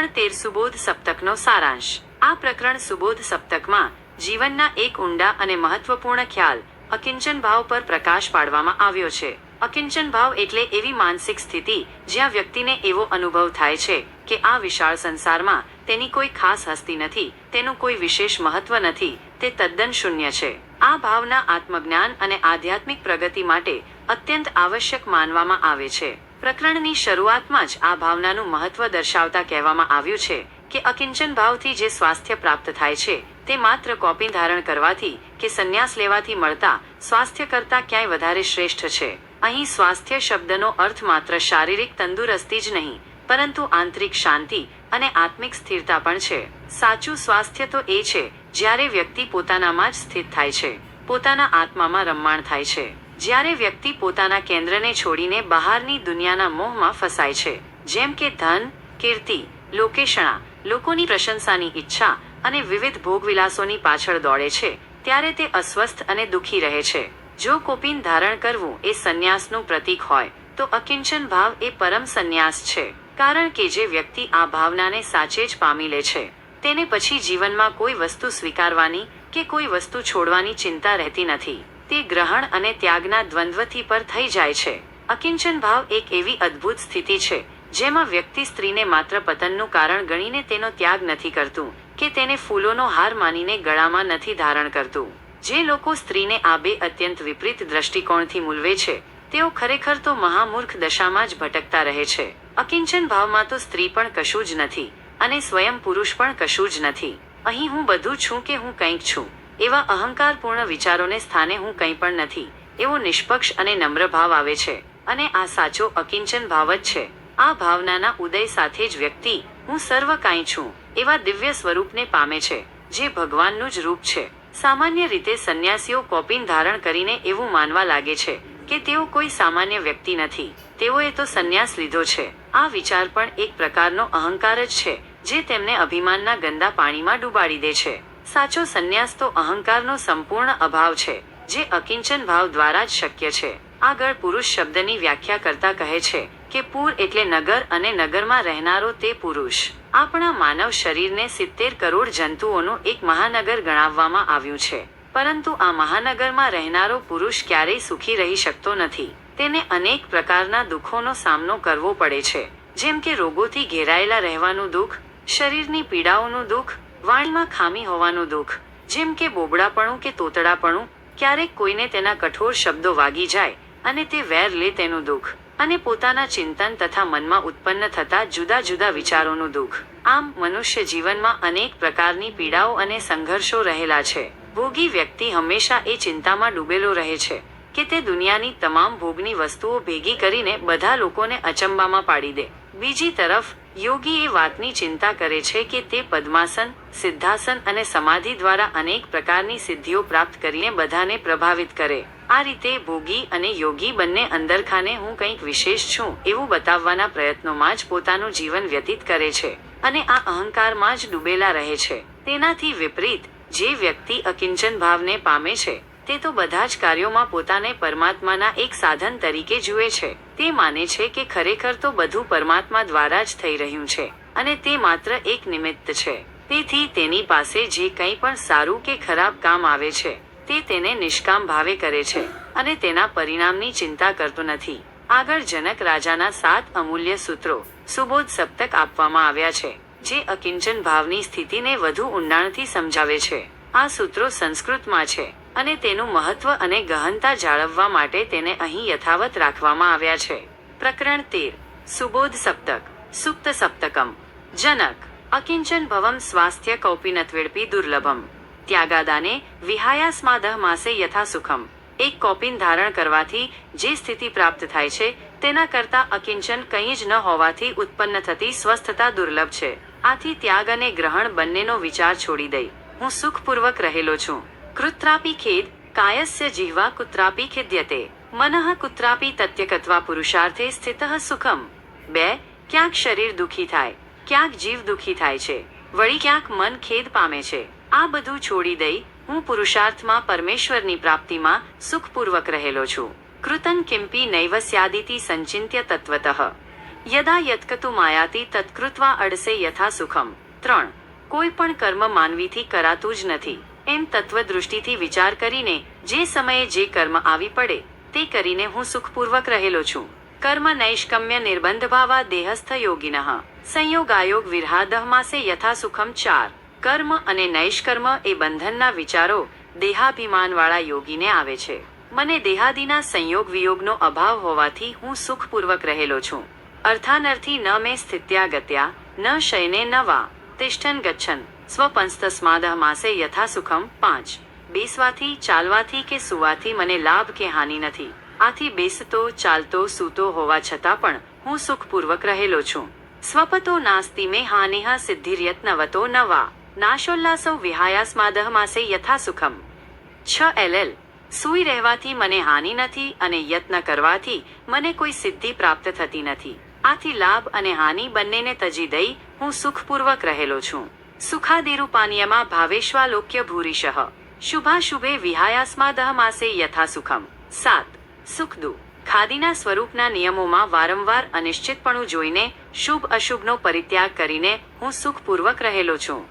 પ્રકરણ તેર સુબોધ સપ્તકનો સારાંશ. આ પ્રકરણ સુબોધ સપ્તકમાં જીવનના એક ઊંડા અને મહત્વપૂર્ણ ખ્યાલ, અકિંચન ભાવ પર પ્રકાશ પાડવામાં આવ્યો છે. અકિંચન ભાવ એટલે એવી માનસિક સ્થિતિ જ્યાં વ્યક્તિને એવો અનુભવ થાય છે કે આ વિશાળ સંસારમાં તેની કોઈ ખાસ હસ્તી નથી, તેનું કોઈ વિશેષ મહત્વ નથી, તે તદ્દન શૂન્ય છે. આ ભાવના આત્મજ્ઞાન અને આધ્યાત્મિક પ્રગતિ માટે અત્યંત આવશ્યક માનવામાં આવે છે. પ્રકરણની શરૂઆતમાં જ આ ભાવનાનું મહત્વ દર્શાવતા કહેવામાં આવ્યું છે કે અકિંચન ભાવથી જે સ્વાસ્થ્ય પ્રાપ્ત થાય છે, તે માત્ર કોપી ધારણ કરવાથી કે સંન્યાસ લેવાથી મળતા સ્વાસ્થ્ય કરતાં ક્યાંય વધારે શ્રેષ્ઠ છે. અહીં સ્વાસ્થ્ય શબ્દનો અર્થ માત્ર શારીરિક તંદુરસ્તી જ નહીં, પરંતુ આંતરિક શાંતિ અને આત્મિક સ્થિરતા પણ છે. સાચું સ્વાસ્થ્ય તો એ છે જ્યારે વ્યક્તિ પોતાનામાં જ સ્થિત થાય છે, પોતાના આત્મામાં રમમાણ થાય છે. જ્યારે વ્યક્તિ પોતાના કેન્દ્રને છોડીને બહારની દુનિયાના મોહમાં ફસાય છે, જેમ કે ધન, કીર્તિ, લોકેશણા, લોકોની પ્રશંસાની ઈચ્છા અને વિવિધ ભોગવિલાસોની પાછળ દોડે છે, ત્યારે તે અસ્વસ્થ અને દુઃખી રહે છે. જો કોપીન ધારણ કરવું એ સંન્યાસનું પ્રતીક હોય, તો અકિંચન ભાવ એ પરમ સંન્યાસ છે, કારણ કે જે વ્યક્તિ આ ભાવનાને સાચે જ પામી લે છે. તેને પછી જીવનમાં કોઈ વસ્તુ સ્વીકારવાની કે કોઈ વસ્તુ છોડવાની ચિંતા રહેતી નથી. તે ગ્રહણ અને ત્યાગના દ્વંદ્વથી પર થઈ જાય છે. અકિંચન ભાવ એક એવી અદ્ભુત સ્થિતિ છે, જેમાં વ્યક્તિ સ્ત્રીને માત્ર પતનનું કારણ ગણીને તેનો ત્યાગ નથી કરતું, કે તેને ફૂલોનો હાર માનીને ગળામાં નથી ધારણ કરતું. જે લોકો સ્ત્રીને આ બે અત્યંત વિપરીત દ્રષ્ટિકોણથી મૂલવે છે, તેઓ ખરેખર તો મહામૂર્ખ દશામાં જ ભટકતા રહે છે. અકિંચન ભાવમાં તો સ્ત્રી પણ કશું જ નથી, અને સ્વયં પુરુષ પણ કશું જ નથી. અહીં હું બધું છું કે હું કંઈક છું. એવા અહંકારપૂર્ણ વિચારોને સ્થાને હું કંઈ પણ નથી. એવો નિષ્પક્ષ અને નમ્ર ભાવ આવે છે. અને આ સાચો અકિંચન ભાવ જ છે. આ ભાવનાના ઉદય સાથે જ વ્યક્તિ, હું સર્વ કાંઈ છું, એવા દિવ્ય સ્વરૂપને પામે છે, જે ભગવાનનું જ રૂપ છે. સામાન્ય રીતે સંન્યાસીઓ કોપીન ધારણ કરીને એવું માનવા લાગે છે કે તેઓ કોઈ સામાન્ય વ્યક્તિ નથી. તેઓએ તો સંન્યાસ લીધો છે. આ વિચાર પણ એક પ્રકારનો અહંકાર જ છે, જે તેમને અભિમાનના ગંદા પાણીમાં ડૂબાડી દે છે. સાચો સંન્યાસ તો અહંકારનો સંપૂર્ણ અભાવ છે, જે અકિંચન ભાવ દ્વારા જ શક્ય છે. આગળ પુરુષ શબ્દની વ્યાખ્યા કરતા કહે છે કે પૂર એટલે નગર અને નગરમાં રહેનારો તે પુરુષ. આપણા માનવ શરીરને સિત્તેર કરોડ જંતુઓનું એક મહાનગર ગણાવવામાં આવ્યું છે. પરંતુ આ મહાનગરમાં રહેનારો પુરુષ ક્યારેય સુખી રહી શકતો નથી. તેને અનેક પ્રકારના દુઃખોનો સામનો કરવો પડે છે. જેમ કે રોગોથી ઘેરાયેલા રહેવાનું દુઃખ, શરીરની પીડાઓનું દુઃખ વાણીમાં ખામી હોવાનું દુઃખ. જેમ કે બોબડાપણું કે તોતડાપણું, ક્યારેક કોઈને તેના કઠોર શબ્દો વાગી જાય અને તે વેર લે તેનું દુઃખ. અને પોતાના ચિંતન તથા મનમાં ઉત્પન્ન થતા જુદા જુદા વિચારોનું દુઃખ. આમ, મનુષ્ય જીવનમાં અનેક પ્રકારની પીડાઓ અને સંઘર્ષો રહેલા છે. ભોગી વ્યક્તિ હંમેશા એ ચિંતામાં ડૂબેલો રહે છે કે તે દુનિયાની તમામ ભોગની વસ્તુઓ ભેગી કરીને બધા લોકોને અચંબામાં પાડી દે. બીજી તરફ, યોગી એ વાતની ચિંતા કરે છે કે તે પદ્માસન, સિદ્ધાસન અને સમાધિ દ્વારા અનેક પ્રકારની સિદ્ધિઓ પ્રાપ્ત કરીને બધાને પ્રભાવિત કરે. આ રીતે ભોગી અને યોગી બંને અંદરખાને હું કંઈક વિશેષ છું એવું બતાવવાના પ્રયત્નોમાં જ પોતાનું જીવન વ્યતીત કરે છે અને આ અહંકારમાં જ ડૂબેલા રહે છે. તેનાથી વિપરીત, જે વ્યક્તિ અકિંચન ભાવને પામે છે તે તો બધા જ કાર્યોમાં પોતાને પરમાત્માના એક સાધન તરીકે જુએ છે. તે માને છે કે ખરેખર તો બધું પરમાત્મા દ્વારા જ થઈ રહ્યું છે અને તે માત્ર એક નિમિત્ત છે. તેથી તેની પાસે જે કંઈ પણ સારું કે ખરાબ કામ આવે છે, તે તેને નિષ્કામ ભાવે કરે છે અને તેના પરિણામની ચિંતા કરતો નથી. આગળ જનક રાજાના સાત અમૂલ્ય સૂત્રો સુબોધ સપ્તક આપવામાં આવ્યા છે, જે અકિંચન ભાવની સ્થિતિને વધુ ઊંડાણથી સમજાવે છે. આ સૂત્રો સંસ્કૃતમાં છે. અને તેનું મહત્વ અને ગહનતા જાળવવા માટે તેને અહીં યથાવત રાખવામાં આવ્યા છે. પ્રકરણ તેર. સુબોધ સપ્તક. સુપ્ત સપ્તકમ. જનક. અકિંચન ભવમ સ્વાસ્થ્ય કૌપિનત્વેડપી દુર્લભમ. ત્યાગાદાને વિહાયાસ્માદહ માસે યથા સુખમ એક કોપિન ધારણ કરવાથી જે સ્થિતિ પ્રાપ્ત થાય છે, તેના કરતા અકિંચન કંઈ જ ન હોવાથી ઉત્પન્ન થતી સ્વસ્થતા દુર્લભ છે. આથી ત્યાગ અને ગ્રહણ બંનેનો વિચાર છોડી દઈ. હું સુખપૂર્વક રહેલો છું. કૃત્રાપી ખેદ કાયસ્ય જીહ્વા કુત્રાપી ખેદ્યતે મનઃ કુત્રાપી તત્યકત્વા પુરુષાર્થે સ્થિત સુખમ બે ક્યાંક શરીર દુખી થાય ક્યાંક જીવ દુખી થાય છે વળી ક્યાંક મન ખેદ પામે છે આ બધું છોડી દઈ હું પુરુષાર્થમાં પરમેશ્વરની પ્રાપ્તિમાં સુખપૂર્વક રહેલો છું કૃતન કિંપી નૈવ સ્યાદિતિ સંચિંત્ય તત્વતઃ યદા યત્કતુ માયાતી તત્કૃત્વા અડસે યથા સુખમ ત્રણ કોઈ પણ કર્મ માનવીથી કરાતું જ નથી એમ તત્વદૃષ્ટિથી વિચાર કરીને જે સમયે જે કર્મ આવી પડે, તે કરીને હું સુખપૂર્વક રહેલો છું. કર્મ નૈષ્કમ્ય નિર્બંધ ભાવા દેહસ્થ યોગિનઃ. સંયોગાયોગ વિરહાદહ માસે યથા સુખમ ચાર. કર્મ અને નૈષ્કર્મ એ બંધનના વિચારો દેહાભિમાનવાળા યોગીને આવે છે. મને દેહાદિના સંયોગ વિયોગનો અભાવ હોવાથી હું સુખપૂર્વક રહેલો છું. અર્થાનર્થી ન મેં સ્થિત્યા ગત્યા ન શયને ન વા, તિષ્ઠન ગચ્છન. સ્વપંસ્તસ્માદહ માસે યથા સુખમ પાંચ. બેસવાથી, ચાલવાથી કે સુવાથી મને લાભ કે હાનિ નથી. આથી બેસતો, ચાલતો, સૂતો હોવા છતાં પણ હું સુખપૂર્વક રહેલો છું. સ્વપતો નાસ્તિ મે હાનિહ સિદ્ધિર્યત્નવતો નવા. નાશોલ્લાસો વિહાયાસ્માદહ માસે યથા સુખમ છ એલએલ સૂઈ રહેવાથી મને હાનિ નથી અને યત્ન કરવાથી મને કોઈ સિદ્ધિ પ્રાપ્ત થતી નથી. આથી લાભ અને હાનિ બંનેને તજી દઈ હું સુખપૂર્વક રહેલો છું. સુખાદિરૂપાન્યમાં ભાવેશ્વાલોક્ય ભૂરિશઃ શુભાશુભે વિહાયાસ્માદહ માસે યથા સુખમ સાત સુખ દુઃખ ખાદીના સ્વરૂપના નિયમોમાં વારંવાર અનિશ્ચિતપણું જોઈને શુભ અશુભનો પરિત્યાગ કરીને હું સુખપૂર્વક રહેલો છું